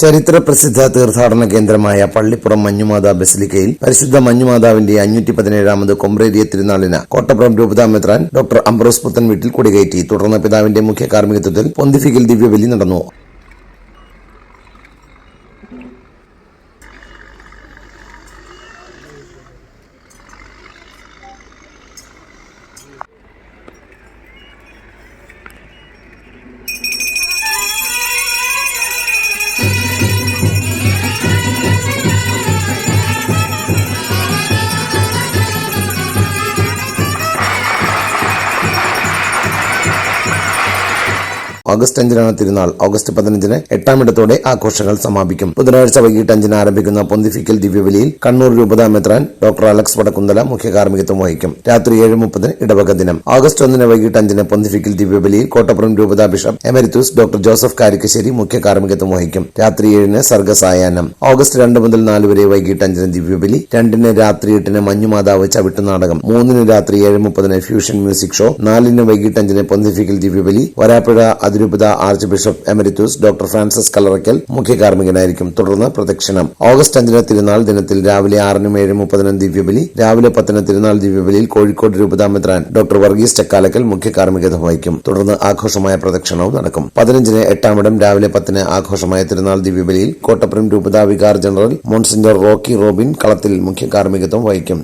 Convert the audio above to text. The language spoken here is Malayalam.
ചരിത്ര പ്രസിദ്ധ തീർത്ഥാടന കേന്ദ്രമായ പള്ളിപ്പുറം മഞ്ഞുമാതാ ബസിലിക്കയിൽ പരിശുദ്ധ മഞ്ഞുമാതാവിന്റെ അഞ്ഞൂറ്റി പതിനേഴാമത് കൊമ്പ്രേരിയ തിരുനാളിന് കോട്ടപ്പുറം രൂപതാമെത്രാൻ ഡോക്ടർ അംബ്രോസ് പുത്തൻ വീട്ടിൽ കൊടികയറ്റി. തുടർന്ന് പിതാവിന്റെ മുഖ്യ കാർമ്മികത്വത്തിൽ പൊന്തിഫിക്കൽ ദിവ്യബലി നടന്നു. ഓഗസ്റ്റ് അഞ്ചിനാണ് തിരുനാൾ. ഓഗസ്റ്റ് പതിനഞ്ചിന് എട്ടാമിടത്തോടെ ആഘോഷങ്ങൾ സമാപിക്കും. ബുധനാഴ്ച വൈകിട്ട് അഞ്ചിന് ആരംഭിക്കുന്ന പൊന്തിഫിക്കൽ ദിവ്യബലിയിൽ കണ്ണൂർ രൂപതാ മെത്രാൻ ഡോക്ടർ അലക്സ് വടക്കുന്തല മുഖ്യ കാർമ്മികത്വം വഹിക്കും. രാത്രി ഏഴ് മുപ്പതിന് ഇടവക ദിനം. ഓഗസ്റ്റ് ഒന്നിന് വൈകിട്ട് അഞ്ചിന് പൊന്തിഫിക്കൽ ദിവ്യബലിയിൽ കോട്ടപ്പുറം രൂപതാ bishop emeritus doctor Joseph Karikkassery മുഖ്യ കാർമ്മികത്വം വഹിക്കും. രാത്രി ഏഴിന് സർഗസായാനം ഓഗസ്റ്റ് രണ്ട് മുതൽ നാല് വരെ വൈകിട്ട് അഞ്ചിന് ദിവ്യബലി രണ്ടിന് രാത്രി എട്ടിന് മഞ്ഞുമാതാവ് ചവിട്ടുനാടകം മൂന്നിന് രാത്രി ഏഴ് മുപ്പതിന് ഫ്യൂഷൻ മ്യൂസിക് ഷോ നാലിന് വൈകിട്ട് അഞ്ചിന് പൊന്തിഫിക്കൽ ദിവ്യബലി വരാപ്പുഴ അതിരൂപത archbishop emeritus doctor Francis Kallarakkal മുഖ്യ കാർമ്മികനായിരിക്കും തുടർന്ന് പ്രദക്ഷിണം. ഓഗസ്റ്റ് അഞ്ചിന് തിരുനാൾ ദിനത്തിൽ രാവിലെ ആറിനും ഏഴ് മുപ്പതിനും ദിവ്യബലി രാവിലെ പത്തിന് തിരുനാൾ ദിവ്യബലിയിൽ കോഴിക്കോട് രൂപതാമെത്രാൻ ഡോക്ടർ വർഗീസ് ചക്കാലക്കൽ മുഖ്യ കാർമ്മികത വഹിക്കും. തുടർന്ന് ആഘോഷമായ പ്രദക്ഷിണവും നടക്കും. പതിനഞ്ചിന് എട്ടാമിടം രാവിലെ പത്തിന് ആഘോഷമായ തിരുനാൾ ദിവ്യബലിയിൽ കോട്ടപ്പുറം രൂപതാ vicar general monsignor Rocky Robin Kalathil മുഖ്യ കാർമ്മികത്വം വഹിക്കും.